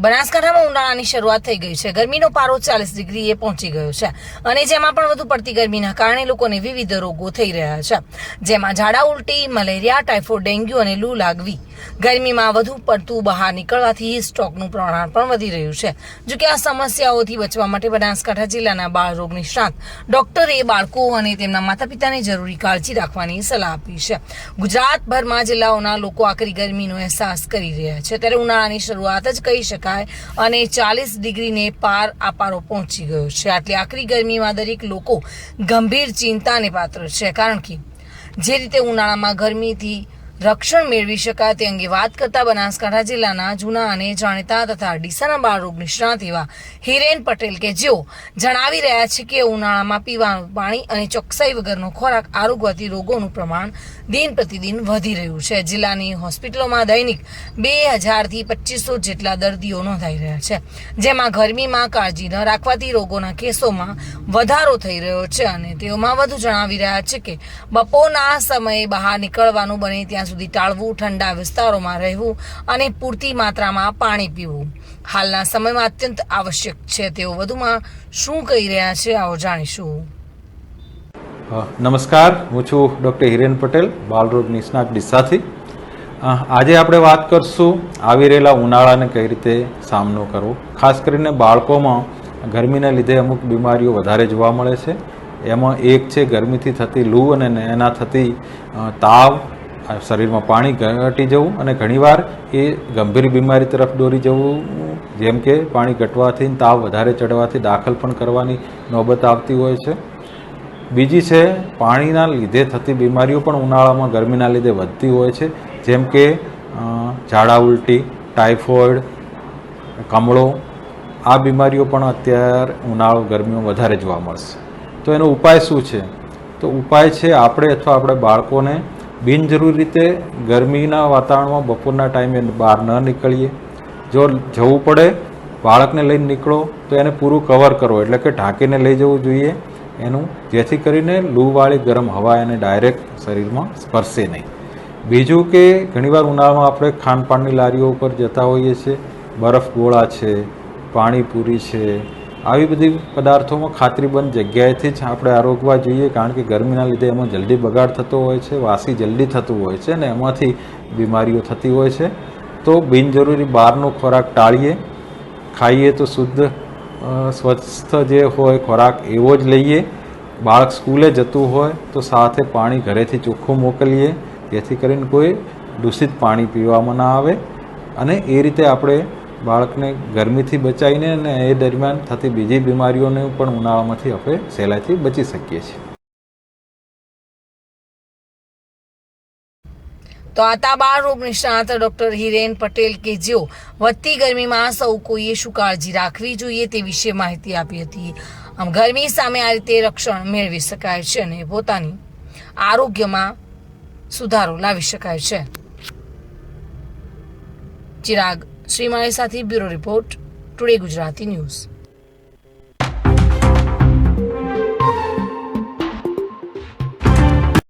બનાસકાંઠામાં ઉનાળાની શરૂઆત થઈ ગઈ છે. ગરમીનો પારો ચાલીસ ડિગ્રીએ પહોંચી ગયો છે અને જેમાં પણ વધુ પડતી ગરમીના કારણે લોકોને વિવિધ રોગો થઈ રહ્યા છે. જેમાં ઝાડા, ઉલટી, મલેરિયા, ટાઇફોઇડ, ડેન્ગ્યુ અને લૂ લાગવી ગરમીમાં વધુ પડતું બહાર નીકળવાથી સ્ટોકનું પ્રમાણ પણ વધી રહ્યું છે. જો કે આ સમસ્યાઓથી બચવા માટે બનાસકાંઠા જિલ્લાના બાળ રોગ નિષ્ણાત ડોક્ટરે બાળકો અને તેમના માતા પિતાને જરૂરી કાળજી રાખવાની સલાહ આપી છે. ગુજરાતભરમાં જિલ્લાઓના લોકો આકરી ગરમીનો અહેસાસ કરી રહ્યા છે. ત્યારે ઉનાળાની શરૂઆત જ કહી શકાય અને ચાલીસ ડિગ્રીને પાર આપારો પહોંચી ગયો છે. આટલી આકરી ગરમીમાં દરેક લોકો ગંભીર ચિંતાને પાત્ર છે. કારણ કે જે રીતે ઉનાળામાં ગરમીથી રક્ષણ મેળવી શકાય તે અંગે વાત કરતા બનાસકાંઠા જિલ્લાના જૂના અને જાણીતા તથા ડીસાના બાળ રોગ નિષ્ણાત એવા હિરેન પટેલ કે જેઓ જણાવી રહ્યા છે કે ઉનાળામાં પીવાનું પાણી અને ચોકસાઈ વગરનો ખોરાક આરોગવાથી રોગોનું પ્રમાણ દિન પ્રતિદિન વધી રહ્યું છે. જિલ્લાની હોસ્પિટલોમાં દૈનિક બે હજારથી પચીસો જેટલા દર્દીઓ નોંધાઈ રહ્યા છે. જેમાં ગરમીમાં કાળજી ન રાખવાથી રોગોના કેસોમાં વધારો થઈ રહ્યો છે અને તેઓમાં વધુ જણાવી રહ્યા છે કે બપોરના સમયે બહાર નીકળવાનું બને ત્યાં સુધી ટાળવું, ઠંડા વિસ્તારોમાં રહેવું અને પૂરતી માત્રામાં પાણી પીવું. હાલના સમયમાં અત્યંત આવશ્યક છે તેઓ વધુમાં શું કહી રહ્યા છે આવો જાણીશું. નમસ્કાર, હું છું ડૉક્ટર હિરેન પટેલ બાલરોગ નિષ્ણાત ડિસ્સાથી આજે આપણે વાત કરશું આવી રહેલા ઉનાળાને કઈ રીતે સામનો કરવો. ખાસ કરીને બાળકોમાં ગરમીને લીધે અમુક બીમારીઓ વધારે જોવા મળે છે. એમાં એક છે ગરમીથી થતી લૂ અને એના થતી તાવ શરીરમાં પાણી ઘટી જવું અને ઘણીવાર એ ગંભીર બીમારી તરફ દોરી જવું, જેમ કે પાણી ઘટવાથી તાવ વધારે ચડવાથી દાખલ પણ કરવાની નોબત આવતી હોય છે. બીજી છે, પાણીના લીધે થતી બીમારીઓ પણ ઉનાળામાં ગરમીના લીધે વધતી હોય છે, જેમ કે ઝાડા ઉલટી, ટાઇફોઇડ, કમળો, આ બીમારીઓ પણ અત્યારે ઉનાળો, ગરમીમાં વધારે જોવા મળશે. તો એનો ઉપાય શું છે? તો ઉપાય છે, આપણે અથવા આપણે બાળકોને બિનજરૂરી રીતે ગરમીના વાતાવરણમાં બપોરના ટાઈમે બહાર ન નીકળીએ. જો જવું પડે, બાળકને લઈને નીકળો, તો એને પૂરું કવર કરો. એટલે કે ઢાંકીને લઈ જવું જોઈએ. એનું જેથી કરીને લૂવાળી ગરમ હવા એને ડાયરેક્ટ શરીરમાં સ્પર્શે નહીં. બીજું કે ઘણીવાર ઉનાળામાં આપણે ખાનપાનની લારીઓ ઉપર જતા હોઈએ છીએ. બરફ ગોળા છે, પાણીપુરી છે આવી બધી પદાર્થોમાં ખાતરીબંધ જગ્યાએથી જ આપણે આરોગવા જોઈએ, કારણ કે ગરમીના લીધે એમાં જલ્દી બગાડ થતો હોય છે, વાસી જલ્દી થતું હોય છે અને એમાંથી બીમારીઓ થતી હોય છે. તો બિનજરૂરી બહારનો ખોરાક ટાળીએ. ખાઈએ તો શુદ્ધ સ્વસ્થ જે હોય ખોરાક એવો જ લઈએ. બાળક સ્કૂલે જતું હોય તો સાથે પાણી ઘરેથી ચોખ્ખું મોકલીએ, જેથી કરીને કોઈ દૂષિત પાણી પીવામાં ના આવે. અને એ રીતે આપણે બાળકને ગરમીથી બચાવીને અને એ દરમિયાન થતી બીજી બીમારીઓને પણ ઉનાળામાંથી આપણે સહેલાઈથી બચી શકીએ છીએ. તો આતા બાળ રોગ નિષ્ણાત ડોક્ટર હિરેન પટેલ કે જેઓ વધતી ગરમીમાં સૌ કોઈએ શું કાળજી રાખવી જોઈએ તે વિશે માહિતી આપી હતી. આમ ગરમી સામે આ રીતે રક્ષણ મેળવી શકાય છે અને પોતાની આરોગ્યમાં સુધારો લાવી શકાય છે. ચિરાગ શ્રીમાળી સાથે bureau report today Gujarati news.